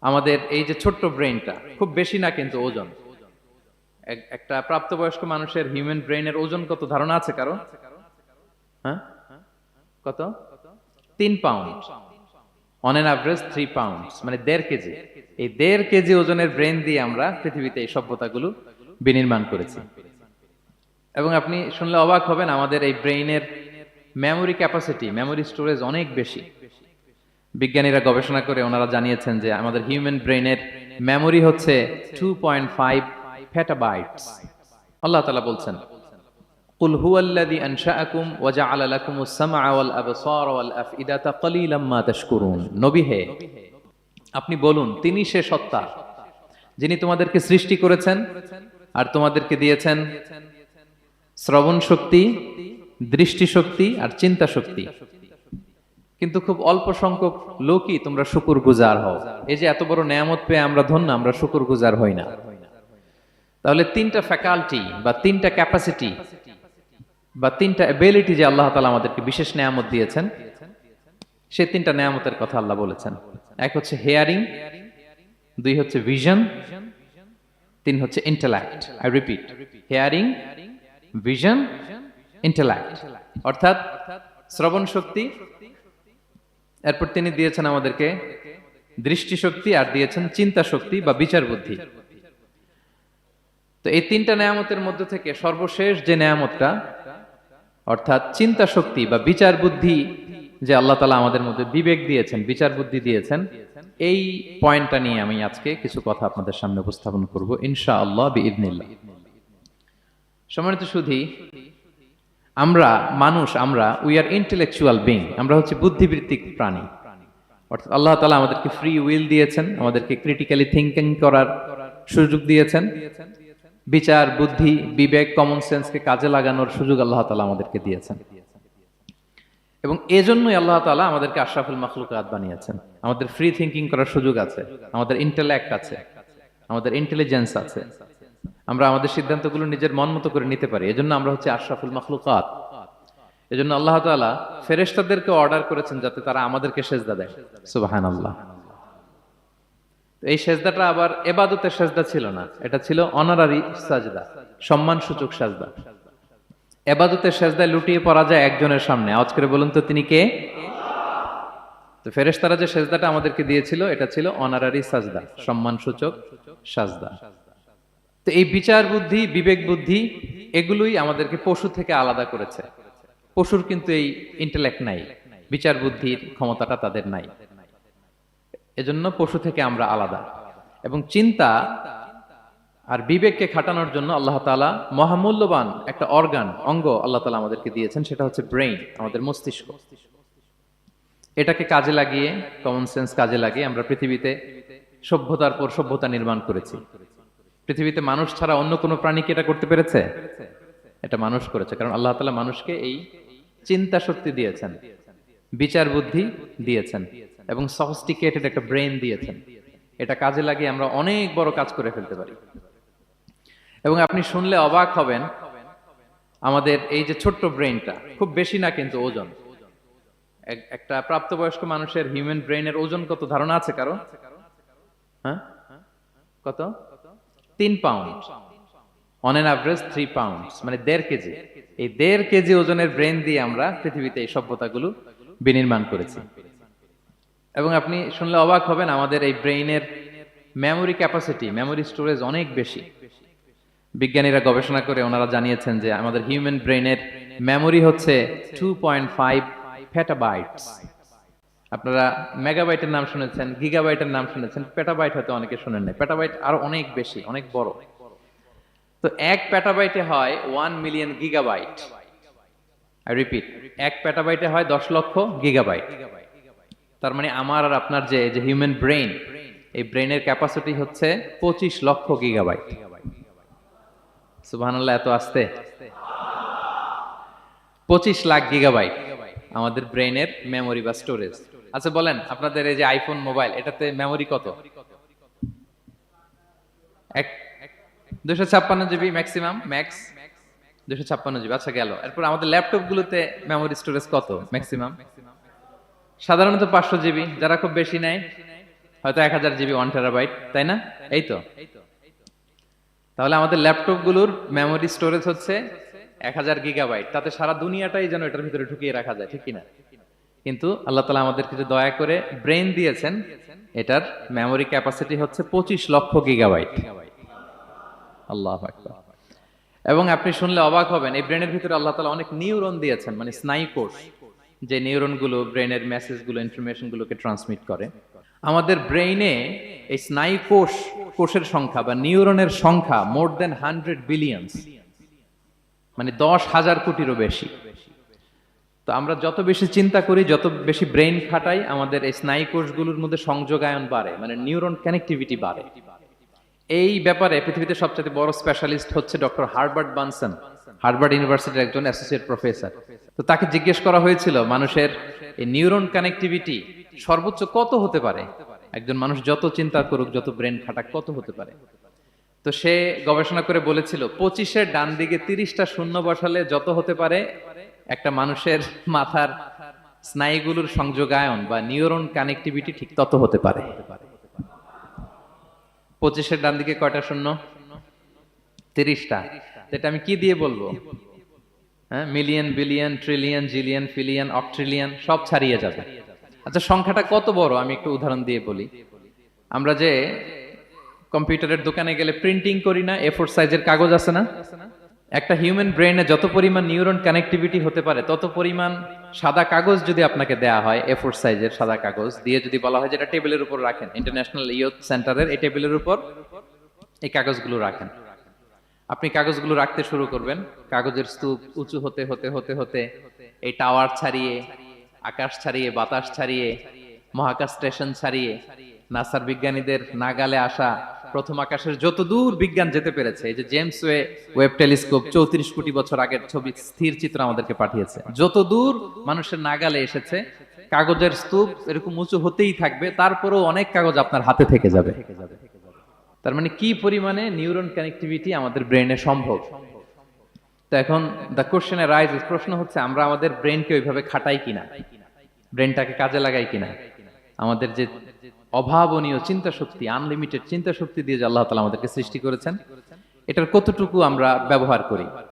আমাদের এই যে ছোট্ট ব্রেনটা খুব বেশি না কিন্তু ওজন। একটা প্রাপ্তবয়স্ক মানুষের হিউম্যান ব্রেনের ওজন কত? ধারণা আছে কারও? হ্যাঁ? কত? তিন pound on an average three pound মানে দেড় কেজি। এই দেড় কেজি ওজনের ব্রেন দিয়ে আমরা পৃথিবীতে এই সভ্যতাগুলো বিনির্মাণ করেছি। এবং আপনি শুনলে অবাক হবেন, আমাদের এই ব্রেইনের মেমোরি ক্যাপাসিটি মেমোরি স্টোরেজ অনেক বেশি। বিজ্ঞানীরা গবেষণা করে ওনারা জানিয়েছেন যে আমাদের হিউম্যান ব্রেইনের মেমোরি হচ্ছে টু পয়েন্ট ফাইভ ফেটাবাইটস আল্লাহ তালা বলছেন قل هو الذي أنشأكم وجعل لكم السمع والأبصار والأفئدة قليلا ما تشكرون নবী হে আপনি বলুন তিনি সে সত্তা যিনি তোমাদেরকে সৃষ্টি করেছেন আর তোমাদেরকে দিয়েছেন শ্রবণ শক্তি দৃষ্টি শক্তি আর চিন্তা শক্তি কিন্তু খুব অল্প সংখ্যক লোকই তোমরা শুকুর গুজার হও। এই যে এত বড় নেয়ামত পেয়ে আমরা ধন্য, আমরা শুকুর গুজার হই না। তাহলে তিনটা ফ্যাকাল্টি বা তিনটা ক্যাপাসিটি বা তিনটা এবিলিটি যে আল্লাহ তালা আমাদেরকে বিশেষ নেয়ামত দিয়েছেন সে তিনটা নেয়ামতের কথা আল্লাহ বলেছেন। এক হচ্ছে হেয়ারিং দুই হচ্ছে ভিশন তিন হচ্ছে intellect I repeat hearing vision intellect অর্থাৎ শ্রবণ শক্তি এরপর তিনি দিয়েছেন আমাদেরকে দৃষ্টিশক্তি আর দিয়েছেন চিন্তা শক্তি বা বিচার বুদ্ধি। তো এই তিনটা নেয়ামতের মধ্যে থেকে সর্বশেষ যে নেয়ামতটা, অর্থাৎ চিন্তা শক্তি বা বিচার বুদ্ধি যে আল্লাহ তালা আমাদের মধ্যে বিবেক দিয়েছেন, বিচার বুদ্ধি দিয়েছেন, এই পয়েন্টটা নিয়ে আমি আজকে কিছু কথা আপনাদের সামনে উপস্থাপন করব ইনশা আল্লাহ বিইদনিল্লাহ। সম্মানিত সুধী আমরা মানুষ, আমরা উই আর ইন্টেলেকচুয়াল বিং আমরা হচ্ছে বুদ্ধিবৃত্তিক প্রাণী। অর্থাৎ আল্লাহ তালা আমাদেরকে ফ্রি উইল দিয়েছেন, আমাদেরকে ক্রিটিক্যালি থিঙ্কিং করার সুযোগ দিয়েছেন। বিচার, বুদ্ধি, বিবেক কমন সেন্সকে কাজে লাগানোর সুযোগ আল্লাহ তালা আমাদেরকে দিয়েছেন। এবং এজন্যই আল্লাহ তালা আমাদেরকে আশরাফুল মখলুকাত বানিয়েছেন। আমাদের ফ্রি থিঙ্কিং করার সুযোগ আছে, আমাদের ইন্টেলেক্ট আছে, আমাদের ইন্টেলিজেন্স আছে। আমরা আমাদের সিদ্ধান্তগুলো নিজের মন মতো করে নিতে পারি। এজন্য আমরা হচ্ছে আশরাফুল মখলুকাত। এজন্য আল্লাহ তাআলা ফেরেশতাদেরকে অর্ডার করেছেন যাতে তারা আমাদেরকে সেজদা দেয়। সুবহানাল্লাহ। তো এই সেজদাটা আবার এবাদতের সেজদা ছিল না। এটা ছিল অনারারি সাজদা সম্মান সূচক সাজদা। এবাদতের সেজদায় লুটিয়ে পড়া যায় একজনের সামনে। আওয়াজ করে বলুন তো, তিনি কে? তো ফেরেশতারা যে সেজদাটা আমাদেরকে দিয়েছিল, এটা ছিল অনারারি সাজদা সম্মান সূচক সাজদা। তো এই বিচার বুদ্ধি, বিবেক বুদ্ধি, এগুলোই আমাদেরকে পশু থেকে আলাদা করেছে। পশুর কিন্তু এই ইন্টেলেক্ট নাই, বিচার বুদ্ধির ক্ষমতাটা তাদের নাই। এজন্য পশু থেকে আমরা আলাদা। এবং চিন্তা আর বিবেককে খাটানোর জন্য আল্লাহ তালা মহামূল্যবান একটা অর্গান অঙ্গ আল্লাহ তালা আমাদেরকে দিয়েছেন, সেটা হচ্ছে ব্রেইন আমাদের মস্তিষ্ক। এটাকে কাজে লাগিয়ে কমন সেন্স কাজে লাগিয়ে আমরা পৃথিবীতে সভ্যতার পর সভ্যতা নির্মাণ করেছি। পৃথিবীতে মানুষ ছাড়া অন্য কোনো প্রাণী কি এটা করতে পেরেছে? এটা মানুষ করেছে, কারণ আল্লাহ তালা মানুষকে এই চিন্তা শক্তি দিয়েছেন, বিচার বুদ্ধি দিয়েছেন, এবং সফিস্টিকেটেড একটা ব্রেন দিয়েছেন। এটা কাজে লাগিয়ে আমরা অনেক বড় কাজ করে ফেলতে পারি। এবং আপনি শুনলে অবাক হবেন, আমাদের এই যে ছোট্ট ব্রেনটা খুব বেশি না কিন্তু ওজন। এক- একটা প্রাপ্তবয়স্ক মানুষের হিউম্যান ব্রেনের ওজন কত? ধারণা আছে কারও? হ্যাঁ? কত? তিন pound on an average three pound মানে দেড় কেজি। এই দেড় কেজি ওজনের ব্রেন দিয়ে আমরা পৃথিবীতে এই সভ্যতাগুলো বিনির্মাণ করেছি। এবং আপনি শুনলে অবাক হবেন, আমাদের এই ব্রেইনের মেমোরি ক্যাপাসিটি মেমোরি স্টোরেজ অনেক বেশি। বিজ্ঞানীরা গবেষণা করে ওনারা জানিয়েছেন যে আমাদের হিউম্যান ব্রেইনের মেমোরি হচ্ছে টু পয়েন্ট ফাইভ ফেটাবাইটস আপনারা মেগাবাইটের নাম শুনেছেন গিগাবাইটের নাম শুনেছেন পেটাবাইট হয়তো অনেকে শুনেন নাই। পেটাবাইট আরও অনেক বেশি, অনেক বড়। তো এক পেটাবাইটে হয় ওয়ান মিলিয়ন গিগাবাইট রিপিট এক পেটাবাইটে হয় দশ লক্ষ গিগাবাইট তার মানে আমার আর আপনার যে যে হিউম্যান ব্রেইন এই ব্রেইনের ক্যাপাসিটি হচ্ছে পঁচিশ লক্ষ গিগাবাইট সুবহানাল্লাহ, এত আসতে? পঁচিশ লাখ গিগাবাইট আমাদের ব্রেইনের মেমোরি বা স্টোরেজ আচ্ছা বলেন, আপনাদের এই যে আইফোন মোবাইল এটাতে মেমোরি কত? দুশো ছাপ্পান্ন জিবি ম্যাক্সিমাম ম্যাক্স দুশো ছাপ্পান্ন জিবি আচ্ছা গেল। এরপর আমাদের ল্যাপটপ গুলোতে মেমোরি স্টোরেজ কত ম্যাক্সিমাম সাধারণত পাঁচশো জিবি যারা খুব বেশি নেয়, হয়তো এক হাজার জিবি ওয়ান টেরাবাইট তাই না? এই তো। তাহলে আমাদের ল্যাপটপগুলোর মেমোরি স্টোরেজ হচ্ছে এক হাজার গিগাবাইট তাতে সারা দুনিয়াটাই যেন এটার ভিতরে ঢুকিয়ে রাখা যায়, ঠিক কিনা? কিন্তু আল্লাহ তালা আমাদের কিছু দয়া করে ব্রেন দিয়েছেন, এটার মেমোরি ক্যাপাসিটি হচ্ছে পঁচিশ লক্ষ গিগাবাইট আল্লাহ এবং আপনি শুনলে অবাক হবেন, এই ব্রেনের ভিতরে আল্লাহ তালা অনেক নিউরন দিয়েছেন মানে স্নায়ু কোষ যে নিউরনগুলো ব্রেনের মেসেজগুলো ইনফরমেশন গুলোকে ট্রান্সমিট করে। আমাদের ব্রেইনে এই স্নায়ু কোষ কোষের সংখ্যা বা নিউরনের সংখ্যা মোর দেন হান্ড্রেড বিলিয়ন্স মানে দশ হাজার কোটিরও বেশি। তো আমরা যত বেশি চিন্তা করি, যত বেশি ব্রেইন খাটাই, আমাদের এই স্নায়ু কোষগুলোর মধ্যে সংযোগায়ন বাড়ে মানে নিউরন কানেক্টিভিটি বাড়ে। এই ব্যাপারে পৃথিবীতে সবচেয়ে বড় স্পেশালিস্ট হচ্ছে ডক্টর হার্বার্ট বানসন হার্ভার্ড ইউনিভার্সিটির একজন অ্যাসোসিয়েট প্রফেসর তো তাকে জিজ্ঞেস করা হয়েছিল, মানুষের এই নিউরন কানেক্টিভিটি সর্বোচ্চ কত হতে পারে? একজন মানুষ, যত চিন্তা করুক, যত ব্রেন খাটাক, কত হতে পারে? তো সে গবেষণা করে বলেছিল, পঁচিশের ডান দিকে তিরিশটা শূন্য বসালে যত হতে পারে একটা মানুষের মাথার স্নায়ুগুলোর সংযোগায়ন বা নিউরন কানেক্টিভিটি ঠিক তত হতে পারে। পঁচিশের ডান দিকে কয়টা শূন্য? তিরিশটা। এটা আমি কি দিয়ে বলব? হ্যাঁ মিলিয়ন, বিলিয়ন, ট্রিলিয়ন, জিলিয়ন, ফিলিয়ন সব ছাড়িয়ে যাবে। আচ্ছা সংখ্যাটা কত বড়? আমি একটু উদাহরণ দিয়ে বলি। আমরা যে কম্পিউটারের দোকানে গেলে প্রিন্টিং করি না এ ফোর সাইজের কাগজ আছে না? একটা হিউম্যান ব্রেনে যত পরিমাণ নিউরন কানেক্টিভিটি হতে পারে, তত পরিমাণ সাদা কাগজ যদি আপনাকে দেয়া হয় এ ফোর সাইজের সাদা কাগজ দিয়ে যদি বলা হয় যেটা টেবিলের উপর রাখেন ইন্টারন্যাশনাল ইয়ুথ সেন্টারের এই টেবিলের উপর এই কাগজগুলো রাখেন। আপনি কাগজগুলো রাখতে শুরু করবেন, কাগজের স্তূপ উঁচু হতে হতে হতে হতে, এই টাওয়ার ছাড়িয়ে, আকাশ ছাড়িয়ে, বাতাস ছাড়িয়ে, মহাকাশ স্টেশন ছাড়িয়ে, নাসার বিজ্ঞানীদের নাগালে আসা প্রথম আকাশের যত দূর বিজ্ঞান যেতে পেরেছে যে জেমস ওয়ে ওয়েব টেলিস্কোপ চৌত্রিশ কোটি বছর আগের ছবি স্থির চিত্র আমাদেরকে পাঠিয়েছে। যত দূর মানুষের নাগালে এসেছে, কাগজের স্তূপ এরকম উঁচু হতেই থাকবে, তারপরেও অনেক কাগজ আপনার হাতে থেকে যাবে। তার মানে কি পরিমাণে নিউরন কানেক্টিভিটি আমাদের ব্রেনে সম্ভব? তো এখন দ্য কোশ্চেন রাইজ প্রশ্ন হচ্ছে, আমরা আমাদের ব্রেনকে ওইভাবে খাটাই কিনা? ব্রেনটাকে কাজে লাগাই কিনা? আমাদের যে অভাবনীয় চিন্তা শক্তি আনলিমিটেড চিন্তা শক্তি দিয়ে যে আল্লাহ তালা আমাদেরকে সৃষ্টি করেছেন, এটার কতটুকু আমরা ব্যবহার করি?